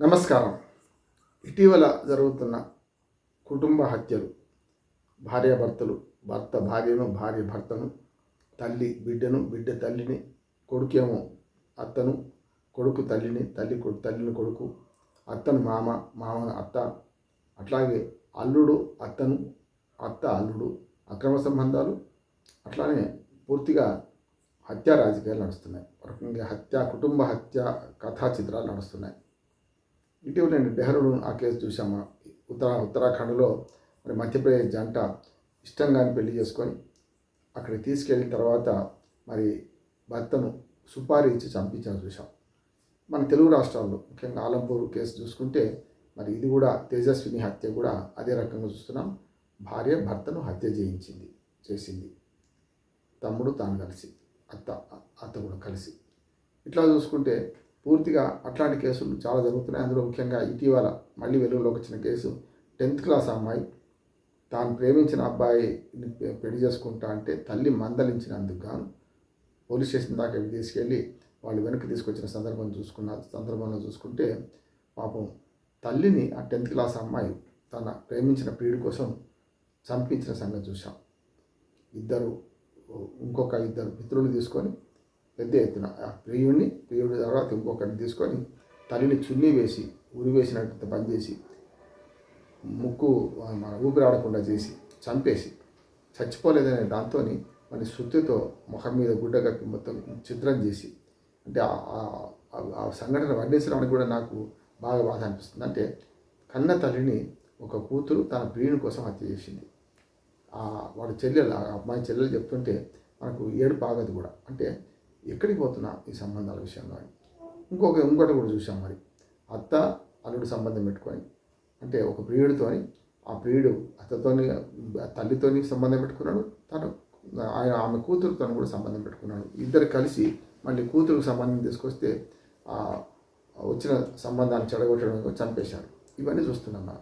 నమస్కారం. ఇటీవల జరుగుతున్న కుటుంబ హత్యలు భార్యాభర్తలు భర్త భార్యను భార్య భర్తను తల్లి బిడ్డను బిడ్డ తల్లిని కొడుకేమో అత్తను కొడుకు తల్లిని తల్లి తల్లిని కొడుకు అత్తను మామ మామ అత్త అట్లాగే అల్లుడు అత్తను అత్త అల్లుడు అక్రమ సంబంధాలు అట్లానే పూర్తిగా హత్యా రాజకీయాలు నడుస్తున్నాయి. ఒక రకంగా హత్య కుటుంబ హత్య కథా చిత్రాలు నడుస్తున్నాయి. ఇటీవల నేను డెహ్రాడూన్ ఆ కేసు చూసాము ఉత్తరా ఉత్తరాఖండ్లో మరి మధ్యప్రదేశ్ జంట ఇష్టంగానే పెళ్ళి చేసుకొని అక్కడికి తీసుకెళ్ళిన తర్వాత మరి భర్తను సుపారీ ఇచ్చి చంపించాను చూసాం మన తెలుగు రాష్ట్రాల్లో ముఖ్యంగా ఆలంపూర్ కేసు చూసుకుంటే మరి ఇది కూడా తేజస్విని హత్య కూడా అదే రకంగా చూస్తున్నాం. భార్య భర్తను హత్య చేయించింది చేసింది. తమ్ముడు తాను కలిసి అత్త అత్త కూడా కలిసి. ఇట్లా చూసుకుంటే పూర్తిగా అట్లాంటి కేసులు చాలా జరుగుతున్నాయి. అందులో ముఖ్యంగా ఇటీవల మళ్ళీ వెలుగులోకి వచ్చిన కేసు టెన్త్ క్లాస్ అమ్మాయి. తాను ప్రేమించిన అబ్బాయిని పెళ్ళి చేసుకుంటా అంటే తల్లి మందలించినందుకు గాను పోలీస్ స్టేషన్ దాకా తీసుకెళ్ళి వాళ్ళు వెనక్కి తీసుకొచ్చిన సందర్భం చూసుకున్న సందర్భంలో చూసుకుంటే పాపం తల్లిని ఆ టెన్త్ క్లాస్ అమ్మాయి తన ప్రేమించిన ప్రియుడి కోసం చంపించిన సంగతి చూసాం ఇద్దరు ఇంకొక ఇద్దరు మిత్రులు తీసుకొని పెద్ద ఎత్తున. ఆ ప్రియుడిని ప్రియుడి తర్వాత ఇంకొకటి తీసుకొని తల్లిని చున్నీ వేసి ఉరి వేసినట్టు పనిచేసి ముక్కు ఆ, మన ఊపిరాడకుండా చేసి చంపేసి చచ్చిపోలేదనే దాంతో మన శుద్ధితో ముఖం మీద గుడ్డ కప్పి మొత్తం చిత్రం చేసి అంటే ఆ- సంఘటన వర్ణించడానికి కూడా నాకు బాగా బాధ అనిపిస్తుంది. అంటే కన్న తల్లిని ఒక కూతురు తన ప్రియుని కోసం హత్య చేసింది. ఆ చెల్లెలు ఆ అమ్మాయి చెల్లెలు చెప్తుంటే మనకు ఏడు బాగదు కూడా. అంటే ఎక్కడికి పోతున్నా ఈ సంబంధాల విషయంలో ఇంకొక ఇంకోటి కూడా చూసాం మరి. అత్త అల్లుడు సంబంధం పెట్టుకొని అంటే ఒక ప్రియుడితోని ఆ ప్రియుడు అత్తతోని తల్లితోని సంబంధం పెట్టుకున్నాడు తను ఆయన ఆమె కూతురుతో కూడా సంబంధం పెట్టుకున్నాడు. ఇద్దరు కలిసి మళ్ళీ కూతురుకు సంబంధం తీసుకొస్తే వచ్చిన సంబంధాన్ని చెడగొట్టడం చంపేశారు. ఇవన్నీ చూస్తున్నాం మనం.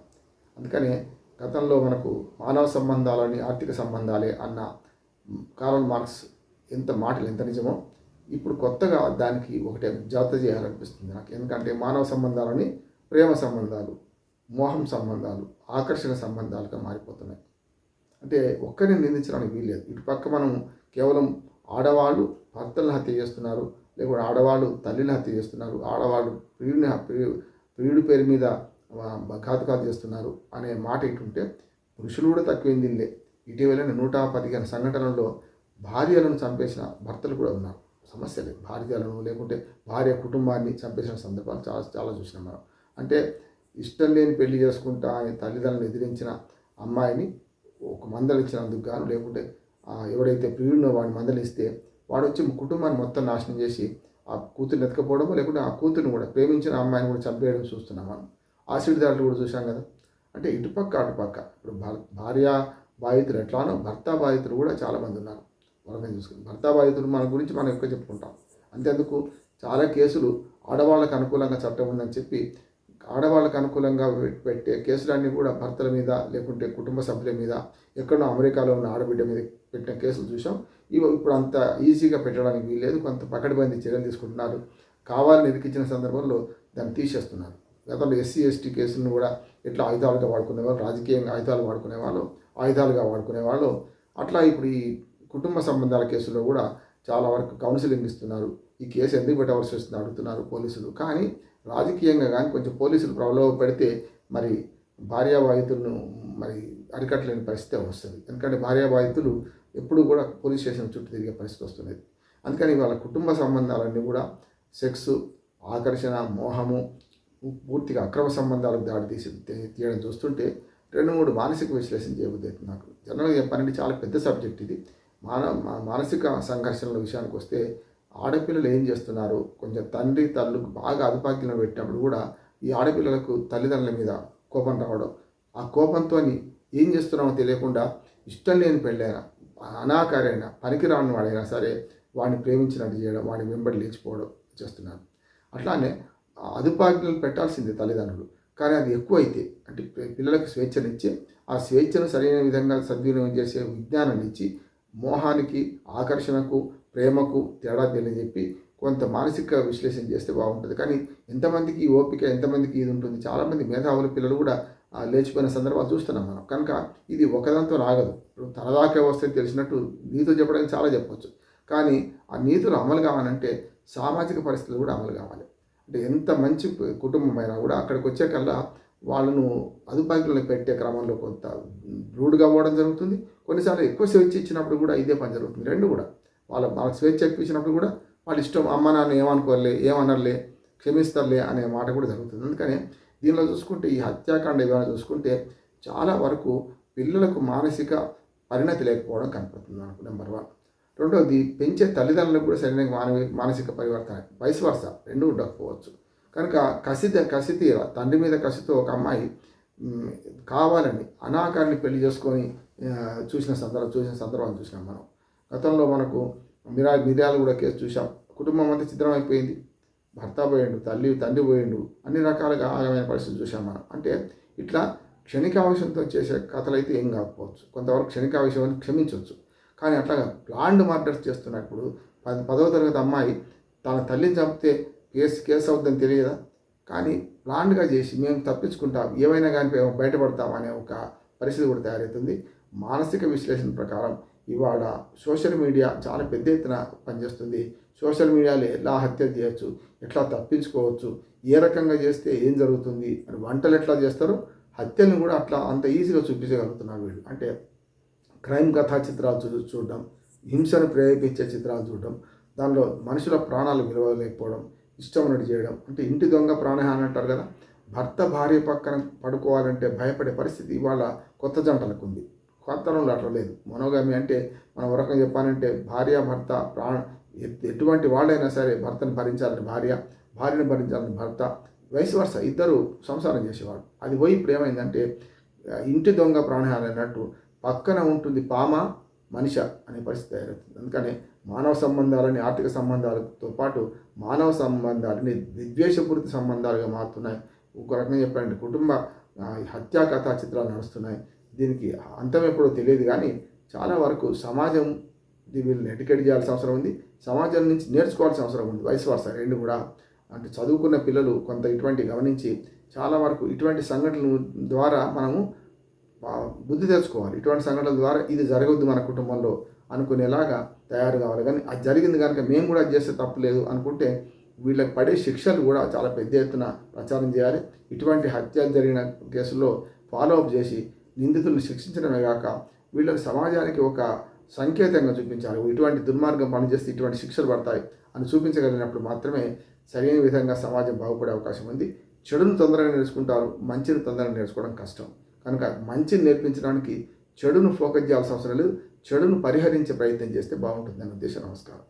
అందుకనే గతంలో మనకు మానవ సంబంధాలని ఆర్థిక సంబంధాలే అన్న కారల్ మార్క్స్ ఎంత మాటలు ఎంత నిజమో ఇప్పుడు కొత్తగా దానికి ఒకటే జాత చేయాలనిపిస్తుంది నాకు. ఎందుకంటే మానవ సంబంధాలని ప్రేమ సంబంధాలు మోహం సంబంధాలు ఆకర్షణ సంబంధాలుగా మారిపోతున్నాయి. అంటే ఒక్కరిని నిందించడానికి వీల్లేదు. ఇటు పక్క మనం కేవలం ఆడవాళ్ళు భర్తలను హత్య చేస్తున్నారు లేకపోతే ఆడవాళ్ళు తల్లిని హత్య చేస్తున్నారు ఆడవాళ్ళు ప్రియుడిని ప్రియుడు ప్రియుడి పేరు మీద ఘాతుకాలు చేస్తున్నారు అనే మాట ఇటుంటే పురుషులు కూడా తక్కువైంది ఇటీవలైన నూట పదిహేను సంఘటనల్లో భార్యలను చంపేసిన భర్తలు కూడా ఉన్నారు. సమస్యలే భార్యలను లేకుంటే భార్య కుటుంబాన్ని చంపేసిన సందర్భాలు చాలా చాలా చూసినాం మనం. అంటే ఇష్టం లేని పెళ్ళి చేసుకుంటా ఆయన తల్లిదండ్రులను ఎదిరించిన అమ్మాయిని ఒక మందలించినందుకు గాను లేకుంటే ఎవడైతే ప్రియుడినో వాడిని మందలిస్తే వాడు వచ్చి కుటుంబాన్ని మొత్తం నాశనం చేసి ఆ కూతుర్ని ఎతకపోవడము లేకుంటే ఆ కూతుర్ని కూడా ప్రేమించిన అమ్మాయిని కూడా చంపేయడం చూస్తున్నాం మనం. ఆసిడ్ దాడులు కూడా చూసాం కదా. అంటే ఇటుపక్క అటుపక్క. ఇప్పుడు భార్య బాధితులు ఎట్లానో భర్త బాధితులు కూడా చాలామంది ఉన్నారు. మనమే చూసుకుని భర్త బాధితుడు మన గురించి మనం ఎక్కువ చెప్పుకుంటాం. అంతేందుకు చాలా కేసులు ఆడవాళ్ళకు అనుకూలంగా చట్టం ఉందని చెప్పి ఆడవాళ్ళకు అనుకూలంగా పెట్టే కేసులన్నీ కూడా భర్తల మీద లేకుంటే కుటుంబ సభ్యుల మీద ఎక్కడో అమెరికాలో ఉన్న ఆడబిడ్డ మీద పెట్టిన కేసులు చూసాం ఇవి ఇప్పుడు అంత ఈజీగా పెట్టడానికి వీల్లేదు. కొంత పకడ్బందీ చర్యలు తీసుకుంటున్నారు. కావాలని ఇరికించిన సందర్భంలో దాన్ని తీసేస్తున్నారు. గతంలో ఎస్సీ ఎస్టీ కేసులను కూడా ఎట్లా ఆయుధాలుగా వాడుకునేవాళ్ళు రాజకీయంగా ఆయుధాలు వాడుకునేవాళ్ళు ఆయుధాలుగా వాడుకునేవాళ్ళు అట్లా ఇప్పుడు ఈ కుటుంబ సంబంధాల కేసులో కూడా చాలా వరకు కౌన్సిలింగ్ ఇస్తున్నారు. ఈ కేసు ఎందుకు పెట్టవలసి వస్తుంది అడుగుతున్నారు పోలీసులు. కానీ రాజకీయంగా కానీ కొంచెం పోలీసులు ప్రలోభ పెడితే మరి భార్యా బాధితులను మరి అరికట్టలేని పరిస్థితి వస్తుంది. ఎందుకంటే భార్యాబాధితులు ఎప్పుడు కూడా పోలీస్ స్టేషన్ చుట్టూ తిరిగే పరిస్థితి వస్తుంది. అందుకని వాళ్ళ కుటుంబ సంబంధాలన్నీ కూడా సెక్స్ ఆకర్షణ మోహము పూర్తిగా అక్రమ సంబంధాలకు దాడి తీసి తీయడం చూస్తుంటే రెండు మూడు మానసిక విశ్లేషణ చేయబుద్ధి నాకు. జనరల్గా చెప్పాలంటే చాలా పెద్ద సబ్జెక్ట్ ఇది. మాన మా- మానసిక సంఘర్షణల విషయానికి వస్తే ఆడపిల్లలు ఏం చేస్తున్నారు? కొంచెం తండ్రి తల్లుకు బాగా అదుపాకిలను పెట్టినప్పుడు కూడా ఈ ఆడపిల్లలకు తల్లిదండ్రుల మీద కోపం రావడం. ఆ కోపంతో ఏం చేస్తున్నామో తెలియకుండా ఇష్టం లేని పెళ్ళైనా అనాకారైన పనికిరాని వాడైనా సరే వాడిని ప్రేమించినట్టు చేయడం వాడిని వెంబడి లేచిపోవడం చేస్తున్నారు. అట్లానే అదుపాజ్ఞలు పెట్టాల్సిందే తల్లిదండ్రులు. కానీ అది ఎక్కువైతే అంటే పిల్లలకు స్వేచ్ఛనిచ్చి ఆ స్వేచ్ఛను సరైన విధంగా సద్వినియోగం చేసే విజ్ఞానాన్ని ఇచ్చి మోహానికి ఆకర్షణకు ప్రేమకు తేడా తెలియజెప్పి కొంత మానసిక విశ్లేషణ చేస్తే బాగుంటుంది. కానీ ఎంతమందికి ఓపిక ఎంతమందికి ఇది ఉంటుంది? చాలామంది మేధావుల పిల్లలు కూడా లేచిపోయిన సందర్భాలు చూస్తున్నాం మనం. కనుక ఇది ఒకదాంతో రాగదు. ఇప్పుడు తనదాకే వస్తే తెలిసినట్టు నీతో చెప్పడానికి చాలా చెప్పవచ్చు కానీ ఆ నీతులు అమలు కావాలంటే సామాజిక పరిస్థితులు కూడా అమలు కావాలి. అంటే ఎంత మంచి కుటుంబం అయినా కూడా అక్కడికి వచ్చేకల్లా వాళ్ళను అదుపాకులను పెట్టే క్రమంలో కొంత రూడ్గా పోవడం జరుగుతుంది. కొన్నిసార్లు ఎక్కువ స్వేచ్ఛ ఇచ్చినప్పుడు కూడా ఇదే పని జరుగుతుంది. రెండు కూడా. వాళ్ళ వాళ్ళకి స్వేచ్ఛ ఎక్కువ ఇచ్చినప్పుడు కూడా వాళ్ళ ఇష్టం అమ్మ నాన్న ఏమనుకోలే ఏమనర్లే క్షమిస్తారులే అనే మాట కూడా జరుగుతుంది. అందుకనే దీనిలో చూసుకుంటే ఈ హత్యాకాండ ఏమైనా చూసుకుంటే చాలా వరకు పిల్లలకు మానసిక పరిణతి లేకపోవడం కనపడుతుంది మనకు. Number one. రెండవది పెంచే తల్లిదండ్రులకు కూడా సరైన మానవి మానసిక పరివర్తన. వయసు వరుస? రెండు ఉండకపోవచ్చు కనుక కసి కసి తీర తండ్రి మీద కసితో ఒక అమ్మాయి కావాలని అనాకాన్ని పెళ్ళి చేసుకొని చూసిన సందర్భం చూసిన సందర్భం చూసినాం మనం. గతంలో మనకు మిరా మిర్యాలు కూడా కేసు చూసాం కుటుంబం అంతా చిత్రం అయిపోయింది భర్త పోయిండు తల్లి తండ్రి పోయిండు. అన్ని రకాలుగా ఆగమైన పరిస్థితులు చూసాం మనం. అంటే ఇట్లా క్షణికావేశంతో చేసే కథలు అయితే ఏం కాకపోవచ్చు. కొంతవరకు క్షణికావేశం అని క్షమించవచ్చు. కానీ అట్లాగా ప్లాండ్ మర్డర్స్ చేస్తున్నప్పుడు పదవ తరగతి అమ్మాయి తన తల్లిని చంపితే కేసు కేసు అవుతుందని తెలియదా? కానీ ప్లాన్గా చేసి మేము తప్పించుకుంటాం ఏమైనా కానీ బయటపడతాం అనే ఒక పరిస్థితి కూడా తయారవుతుంది. మానసిక విశ్లేషణ ప్రకారం ఇవాళ సోషల్ మీడియా చాలా పెద్ద ఎత్తున పనిచేస్తుంది. సోషల్ మీడియాలో ఎలా హత్య చేయొచ్చు ఎట్లా తప్పించుకోవచ్చు ఏ రకంగా చేస్తే ఏం జరుగుతుంది అని వంటలు ఎట్లా చేస్తారో హత్యలను కూడా అట్లా అంత ఈజీగా చూపించగలుగుతున్నారు వీళ్ళు. అంటే క్రైమ్ కథా చిత్రాలు చూ చూడడం హింసను ప్రేరేపించే చిత్రాలు చూడడం దానిలో మనుషుల ప్రాణాలు విలువలేకపోవడం ఇష్టం ఉన్నట్టు చేయడం. అంటే ఇంటి దొంగ ప్రాణహాని అంటారు కదా భర్త భార్య పక్కన పడుకోవాలంటే భయపడే పరిస్థితి ఇవాళ కొత్త జంటలకు ఉంది కొత్త అట్లా లేదు. మనోగామి అంటే మనం ఒక చెప్పాలంటే భార్య భర్త ప్రాణ ఎటువంటి వాళ్ళైనా సరే భర్తను భరించాలని భార్య భార్యను భరించాలని భర్త వయసు వరుస? ఇద్దరు సంసారం చేసేవాడు అది పోయి ఇప్పుడు ఏమైందంటే ఇంటి దొంగ ప్రాణహాని అన్నట్టు పక్కన ఉంటుంది పామ మనిష అనే పరిస్థితి తయారవుతుంది. అందుకని మానవ సంబంధాలని ఆర్థిక సంబంధాలతో పాటు మానవ సంబంధాలని విద్వేషపూరిత సంబంధాలుగా మారుతున్నాయి. ఒక రకంగా చెప్పాలంటే కుటుంబ హత్యా కథా చిత్రాలు నడుస్తున్నాయి. దీనికి అంతం ఎప్పుడో తెలియదు కానీ చాలా వరకు సమాజం వీళ్ళని ఎడ్యుకేట్ చేయాల్సిన అవసరం ఉంది. సమాజం నుంచి నేర్చుకోవాల్సిన అవసరం ఉంది. వయసు వరుస రెండు కూడా. అంటే చదువుకున్న పిల్లలు కొంత ఇటువంటి గమనించి చాలా వరకు ఇటువంటి సంఘటనల ద్వారా మనము బుద్ధి తెచ్చుకోవాలి. ఇటువంటి సంఘటనల ద్వారా ఇది జరగవద్దు మన కుటుంబంలో అనుకునేలాగా తయారు కావాలి. కానీ అది జరిగింది కనుక మేము కూడా అది చేస్తే తప్పలేదు అనుకుంటే వీళ్ళకి పడే శిక్షలు కూడా చాలా పెద్ద ఎత్తున ప్రచారం చేయాలి. ఇటువంటి హత్యలు జరిగిన కేసుల్లో ఫాలో అప్ చేసి నిందితులను శిక్షించడమే కాక వీళ్ళకి సమాజానికి ఒక సంకేతంగా చూపించాలి. ఇటువంటి దుర్మార్గం పనిచేస్తే ఇటువంటి శిక్షలు పడతాయి అని చూపించగలిగినప్పుడు మాత్రమే సరైన విధంగా సమాజం బాగుపడే అవకాశం ఉంది. చెడును తొందరగా నేర్చుకుంటారు మంచిని తొందరగా నేర్చుకోవడం కష్టం. కనుక మంచిని నేర్పించడానికి చెడును ఫోకస్ చేయాల్సిన అవసరం లేదు చెడును పరిహరించే ప్రయత్నం చేస్తే బాగుంటుంది అనే ఉద్దేశం. నమస్కారం.